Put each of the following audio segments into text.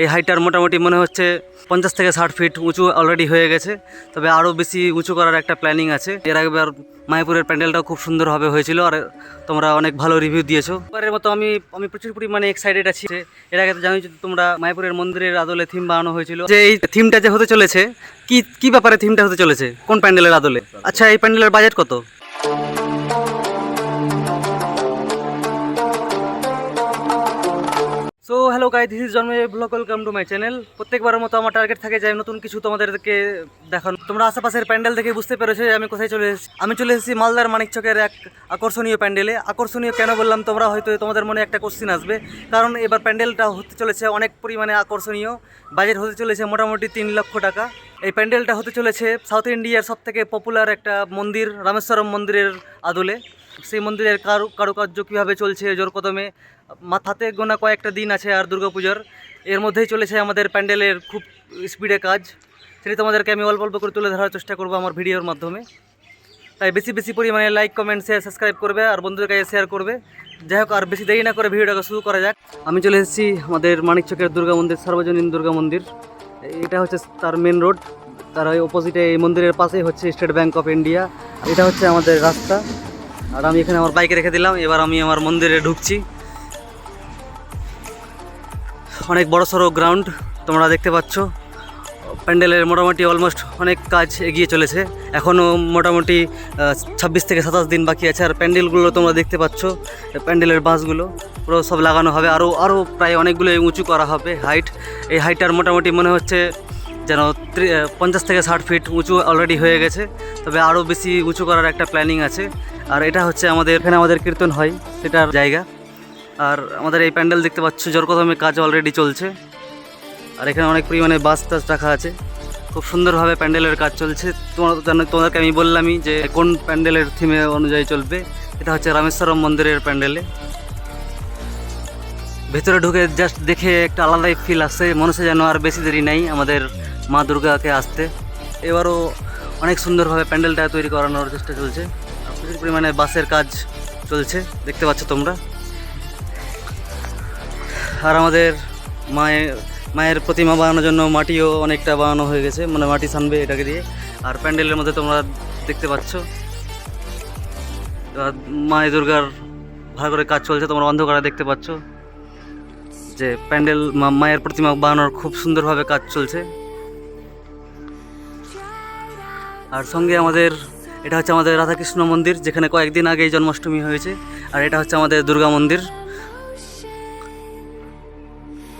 এই হাইটার মোটামুটি মনে হচ্ছে পঞ্চাশ থেকে ষাট ফিট উঁচু অলরেডি হয়ে গেছে। তবে আরও বেশি উঁচু করার একটা প্ল্যানিং আছে। এর আগেবার মায়াপুরের প্যান্ডেলটাও খুব সুন্দরভাবে হয়েছিল আর তোমরা অনেক ভালো রিভিউ দিয়েছ। এবারের মতো আমি আমি প্রচুর পরিমাণে এক্সাইটেড আছি এর আগে তো জানি যে তোমরা মায়াপুরের মন্দিরের আদলে থিম বানানো হয়েছিল। যে এই থিমটা যে হতে চলেছে, কি কি ব্যাপারে থিমটা হতে চলেছে? কোন প্যান্ডেলের আদলে? আচ্ছা এই প্যান্ডেলের বাজেট কত? So hello guy this is জন্মে blog welcome to my channel প্রত্যেকবারের মতো আমার টার্গেট থাকে যে নতুন কিছু তোমাদেরকে দেখানো। তোমরা আশেপাশের প্যান্ডেল দেখে বুঝতে পেরেছ যে আমি কোথায় চলে এসেছি। আমি চলে এসেছি মালদার মানিকচকের এক আকর্ষণীয় প্যান্ডেলে। আকর্ষণীয় কেন বললাম, তোমরা হয়তো তোমাদের মনে একটা কোশ্চিন আসবে। কারণ এবার প্যান্ডেলটা হতে চলেছে অনেক পরিমাণে আকর্ষণীয়। বাজেট হতে চলেছে মোটামুটি তিন লক্ষ টাকা। এই প্যান্ডেলটা হতে চলেছে সাউথ ইন্ডিয়ার সব থেকে পপুলার একটা মন্দির, রামেশ্বরম মন্দিরের আদলে। সেই মন্দিরের কারু, কারুকার্য কীভাবে চলছে জোর কদমে মাথাতে গোনা কয়েকটা দিন আছে আর দুর্গাপুজোর। এর মধ্যেই চলেছে আমাদের প্যান্ডেলের খুব স্পিডে কাজ। সেটা তোমাদেরকে আমি অল্প অল্প করে তুলে ধরার চেষ্টা করব আমার ভিডিওর মাধ্যমে। তাই বেশি বেশি পরিমাণে লাইক কমেন্ট শেয়ার সাবস্ক্রাইব করবে আর বন্ধুদের কাছে শেয়ার করবে। যাই হোক, আর বেশি দেরি না করে ভিডিওটাকে শুরু করা যাক। আমি চলে এসেছি আমাদের মানিকচকের দুর্গা মন্দির, সার্বজনীন দুর্গা মন্দির। এটা হচ্ছে তার মেন রোড তার ওই অপোজিটে এই মন্দিরের পাশেই হচ্ছে স্টেট ব্যাঙ্ক অফ ইন্ডিয়া এটা হচ্ছে আমাদের রাস্তা। আর আমি এখানে আমার বাইকে রেখে দিলাম। এবার আমি আমার মন্দিরে ঢুকছি। অনেক বড় সড়ো গ্রাউন্ড তোমরা দেখতে পাচ্ছ। প্যান্ডেলের মোটামুটি অলমোস্ট অনেক কাজ এগিয়ে চলেছে। এখনও মোটামুটি ছাব্বিশ থেকে সাতাশ দিন বাকি আছে আর প্যান্ডেলগুলো তোমরা দেখতে পাচ্ছ, প্যান্ডেলের বাঁশগুলো। পুরো সব লাগানো হবে। আরও আরও প্রায় অনেকগুলো উঁচু করা হবে হাইট এই হাইটটার মোটামুটি মনে হচ্ছে যেন পঞ্চাশ থেকে ষাট ফিট উঁচু অলরেডি হয়ে গেছে। তবে আরও বেশি উঁচু করার একটা প্ল্যানিং আছে। আর এটা হচ্ছে আমাদের, এখানে আমাদের কীর্তন হয়, সেটার জায়গা। আর আমাদের এই প্যান্ডেল দেখতে পাচ্ছ জোরকদমে কাজ অলরেডি চলছে। আর এখানে অনেক পরিমাণে বাস টাস রাখা আছে। খুব সুন্দরভাবে প্যান্ডেলের কাজ চলছে। তোমার তোমাদেরকে আমি বললামই যে কোন প্যান্ডেলের থিমে অনুযায়ী চলবে। এটা হচ্ছে রামেশ্বরম মন্দিরের প্যান্ডেলে। ভেতরে ঢুকে জাস্ট দেখে একটা আলাদাই ফিল আসছে মনে হচ্ছে যেন আর বেশি দেরি নাই আমাদের মা দুর্গাকে আসতে। এবারও অনেক সুন্দরভাবে প্যান্ডেলটা তৈরি করানোর চেষ্টা চলছে। প্রচুর পরিমাণে বাসের কাজ চলছে। দেখতে পাচ্ছ তোমরা। আর আমাদের মায়ের মায়ের প্রতিমা বানানোর জন্য মাটিও অনেকটা বানানো হয়ে গেছে মানে মাটি সানবে এটাকে দিয়ে। আর প্যান্ডেলের মধ্যে তোমরা দেখতে পাচ্ছ। মায়ের দুর্গার ভালো করে কাজ চলছে, তোমরা অন্ধকারে দেখতে পাচ্ছ। যে প্যান্ডেল মায়ের প্রতিমা বানানোর খুব সুন্দরভাবে কাজ চলছে। আর সঙ্গে আমাদের, এটা হচ্ছে আমাদের রাধাকৃষ্ণ মন্দির, যেখানে কয়েকদিন আগেই জন্মাষ্টমী হয়েছে। আর এটা হচ্ছে আমাদের দুর্গা মন্দির।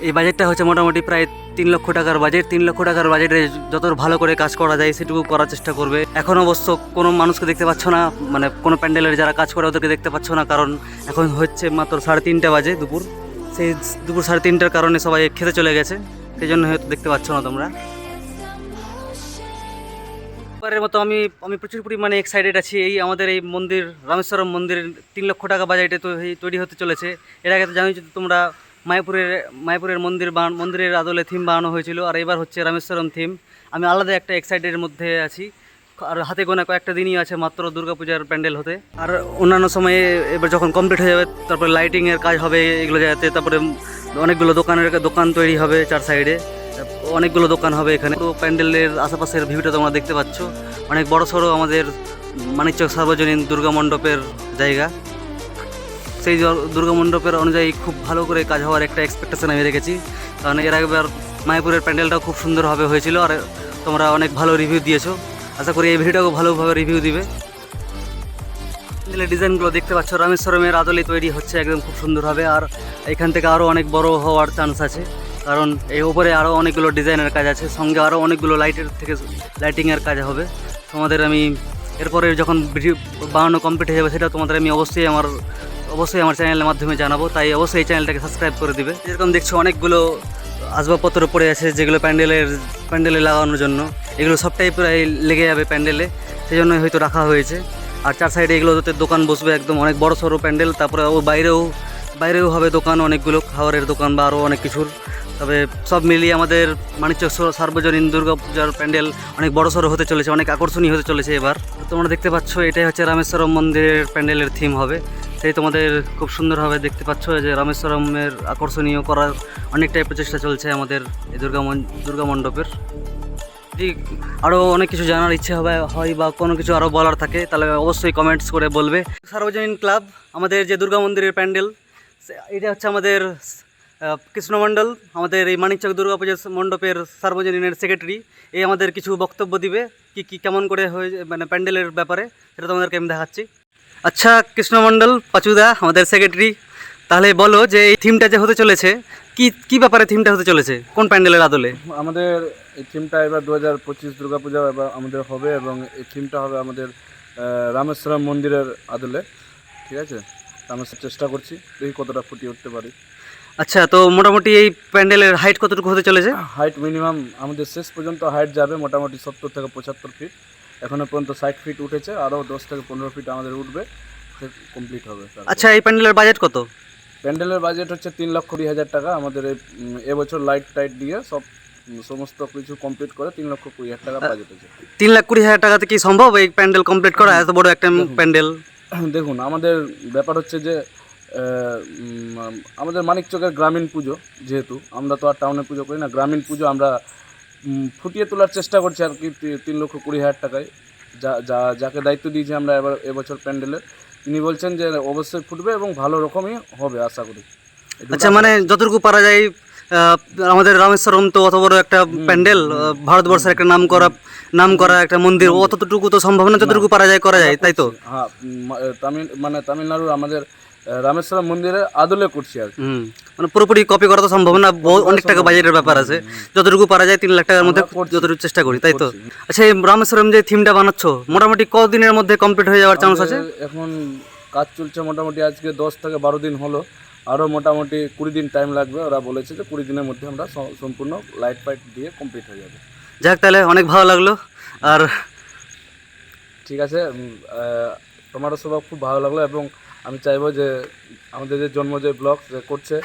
এই বাজেটটা হচ্ছে মোটামুটি প্রায় তিন লক্ষ টাকার বাজেট তিন লক্ষ টাকার বাজেটে যত ভালো করে কাজ করা যায়, সেটুকু করার চেষ্টা করবে। এখন অবশ্য কোনো মানুষকে দেখতে পাচ্ছ না মানে কোনো প্যান্ডেলের যারা কাজ করে ওদেরকে দেখতে পাচ্ছ না, কারণ এখন হচ্ছে মাত্র সাড়ে তিনটা বাজে দুপুর। সেই দুপুর সাড়ে তিনটার কারণে সবাই খেতে চলে গেছে সেই জন্য হয়তো দেখতে পাচ্ছ না তোমরা। এবারের মতো আমি আমি প্রচুর পরিমাণে এক্সাইটেড আছি। এই আমাদের এই মন্দির, রামেশ্বরম মন্দির তিন লক্ষ টাকা বাজেটে তৈরি হতে চলেছে। এর আগে তো জানি তোমরা মায়াপুরের মায়াপুরের মন্দির বান, মন্দিরের আদলে থিম বানানো হয়েছিল, আর এবার হচ্ছে রামেশ্বরম থিম আমি আলাদা একটা এক্সাইটেডের মধ্যে আছি। আর হাতে গোনা কয়েকটা দিনই আছে মাত্র দুর্গাপূজার প্যান্ডেল হতে। আর অন্যান্য সময়ে এবার যখন কমপ্লিট হয়ে যাবে, তারপরে লাইটিংয়ের কাজ হবে এগুলো যাতে, তারপরে অনেকগুলো দোকানের দোকান তৈরি হবে চার সাইডে অনেকগুলো দোকান হবে এখানে। পুরো প্যান্ডেলের আশেপাশের ভিউটা তোমরা দেখতে পাচ্ছ। অনেক বড় সড়ো আমাদের মানিকচক সার্বজনীন দুর্গা মণ্ডপের জায়গা। সেই দুর্গা মণ্ডপের অনুযায়ী খুব ভালো করে কাজ হওয়ার একটা এক্সপেকটেশন আমি রেখেছি। কারণ এর আগেবার মায়াপুরের প্যান্ডেলটাও খুব সুন্দরভাবে হয়েছিল আর তোমরা অনেক ভালো রিভিউ দিয়েছ। আশা করি এই ভিডিওটাও ভালোভাবে রিভিউ দিবে। প্যান্ডেলের ডিজাইনগুলো দেখতে পাচ্ছ, রামেশ্বরমের আদলে তৈরি হচ্ছে একদম খুব সুন্দরভাবে আর এখান থেকে আরও অনেক বড় হওয়ার চান্স আছে। কারণ এই ওপরে আরও অনেকগুলো ডিজাইনের কাজ আছে, সঙ্গে আরও অনেকগুলো লাইটের থেকে লাইটিংয়ের কাজ হবে। তোমাদের আমি এরপরে যখন ভিডিও বানানো কমপ্লিট হয়ে যাবে, সেটা তোমাদের আমি অবশ্যই আমার অবশ্যই আমার চ্যানেলের মাধ্যমে জানাব, তাই অবশ্যই এই চ্যানেলটাকে সাবস্ক্রাইব করে দিবে। যেরকম দেখছ, অনেকগুলো আসবাবপত্র পড়ে আছে, যেগুলো প্যান্ডেলের, প্যান্ডেলে লাগানোর জন্য। এগুলো সবটাই প্রায় লেগে যাবে প্যান্ডেলে সেই জন্যই হয়তো রাখা হয়েছে। আর চার সাইডে এগুলোতে দোকান বসবে একদম অনেক বড় সড়ো প্যান্ডেল, তারপরে ও বাইরেও বাইরেও হবে দোকান, অনেকগুলো খাবারের দোকান বা আরও অনেক কিছুর। তবে সব মিলিয়ে আমাদের মানিকচক সার্বজনীন দুর্গা পূজার প্যান্ডেল অনেক বড় সড়ো হতে চলেছে, অনেক আকর্ষণীয় হতে চলেছে এবার। তোমরা দেখতে পাচ্ছ, এটাই হচ্ছে রামেশ্বরম মন্দিরের প্যান্ডেলের থিম হবে। সেই তোমাদের খুব সুন্দরভাবে দেখতে পাচ্ছ যে রামেশ্বরমের আকর্ষণীয় করার অনেকটাই প্রচেষ্টা চলছে আমাদের এই দুর্গা দুর্গা মণ্ডপের। যদি আরও অনেক কিছু জানার ইচ্ছে হবে, হয় বা কোনো কিছু আরও বলার থাকে, তাহলে অবশ্যই কমেন্টস করে বলবে। সার্বজনীন ক্লাব, আমাদের যে দুর্গা মন্দিরের প্যান্ডেল এটা হচ্ছে আমাদের কৃষ্ণমণ্ডল আমাদের এই মানিকচক দুর্গা পুজো মণ্ডপের সার্বজনীনের সেক্রেটারি এই আমাদের কিছু বক্তব্য দিবে, কি কি, কেমন করে হয়ে মানে প্যান্ডেলের ব্যাপারে, সেটা তোমাদেরকে আমি দেখাচ্ছি। আচ্ছা কৃষ্ণমণ্ডল পাচুদা, আমাদের সেক্রেটারি তাহলে বলো যে এই থিমটা যে হতে চলেছে, কি কি ব্যাপারে থিমটা হতে চলেছে? কোন প্যান্ডেলের আদলে? আমাদের এই থিমটা এবার দু হাজার পঁচিশ দুর্গাপূজা এবার আমাদের হবে এবং এই থিমটা হবে আমাদের রামেশ্বরম মন্দিরের আদলে। ঠিক আছে? রামেশ্বর চেষ্টা করছি, দেখি কতটা ফুটিয়ে উঠতে পারি। আচ্ছা তো মোটামুটি এই প্যান্ডেলের হাইট কতটুকু হতে চলেছে? হাইট মিনিমাম আমাদের শেষ পর্যন্ত হাইট যাবে মোটামুটি সত্তর থেকে পঁচাত্তর ফিট এখনও পর্যন্ত ষাট ফিট উঠেছে আরও দশ থেকে পনেরো ফিট আমাদের উঠবে। কমপ্লিট হবে আচ্ছা এই প্যান্ডেলের বাজেট কত? প্যান্ডেলের বাজেট হচ্ছে তিন লক্ষ কুড়ি হাজার টাকা। আমাদের এই এবছর লাইট টাইট দিয়ে সব সমস্ত কিছু কমপ্লিট করে তিন লক্ষ কুড়ি হাজার টাকা বাজেট আছে তিন লাখ কুড়ি হাজার টাকাতে কি সম্ভব এই প্যান্ডেল কমপ্লিট করা? এত বড় একটা প্যান্ডেল। দেখুন আমাদের ব্যাপার হচ্ছে যে আমাদের মানিকচকের গ্রামীণ পুজো যেহেতু আমরা তো আর টাউনে পুজো করি না গ্রামীণ পুজো আমরা ফুটিয়ে তোলার চেষ্টা করছি আর কি তিন লক্ষ কুড়ি হাজার টাকায়। যা যা যাকে দায়িত্ব দিয়েছি আমরা এবার এবছর প্যান্ডেলের তিনি বলছেন যে অবশ্যই ফুটবে এবং ভালো রকমই হবে আশা করি। আচ্ছা মানে যতটুকু পারা যায় আমাদের রামেশ্বরম তো অত বড় একটা প্যান্ডেল ভারতবর্ষের একটা নাম করা নাম করা একটা মন্দির অতটুকু তো সম্ভব না যতটুকু পারা যায় করা যায় তাই তো? হ্যাঁ তামিল মানে তামিলনাড়ুর আমাদের আহ, রামেশ্বরম মন্দিরে আদলে করছি আর মানে পুরোপুরি কপি করা তো সম্ভব না বহু- অনেক টাকা বাজেটের ব্যাপার আছে। যতটুকু পারা যায় তিন লাখ টাকার মধ্যে যতটুকু চেষ্টা করি তাই তো? আচ্ছা এই রামেশ্বরম যে থিমটা বানাচ্ছ মোটামুটি কদিনের মধ্যে কমপ্লিট হয়ে যাওয়ার চান্স আছে? এখন কাজ চলছে মোটামুটি আজকে দশ থেকে বারো দিন হলো। আরও মোটামুটি কুড়ি দিন টাইম লাগবে ওরা বলেছে যে কুড়ি দিনের মধ্যে আমরা সম্পূর্ণ লাইট ফাইট দিয়ে কমপ্লিট হয়ে যাবে। যাক তাহলে অনেক ভালো লাগল। আর ঠিক আছে তোমারও স্বভাব খুব ভালো লাগল এবং আমি চাইব যে আমাদের যে জন্মজয় ব্লগ যে করছে,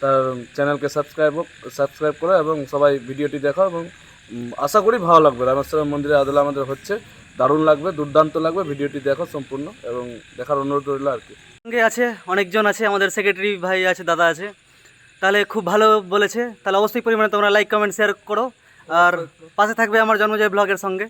তার চ্যানেলকে সাবস্ক্রাইব সাবস্ক্রাইব করো এবং সবাই ভিডিওটি দেখো এবং আশা করি ভালো লাগবে। রামেশ্বরম মন্দিরে আদলে আমাদের হচ্ছে, দারুণ লাগবে, দুর্দান্ত লাগবে ভিডিওটি দেখো সম্পূর্ণ এবং দেখার অনুরোধ রইল আর কি। সঙ্গে আছে, অনেকজন আছে, আমাদের সেক্রেটারি ভাই আছে, দাদা আছে। তাহলে খুব ভালো বলেছে। তাহলে অবশ্যই পরিমাণে তোমরা লাইক কমেন্ট শেয়ার করো। আর পাশে থাকবে আমার জন্মজয় ব্লগের সঙ্গে।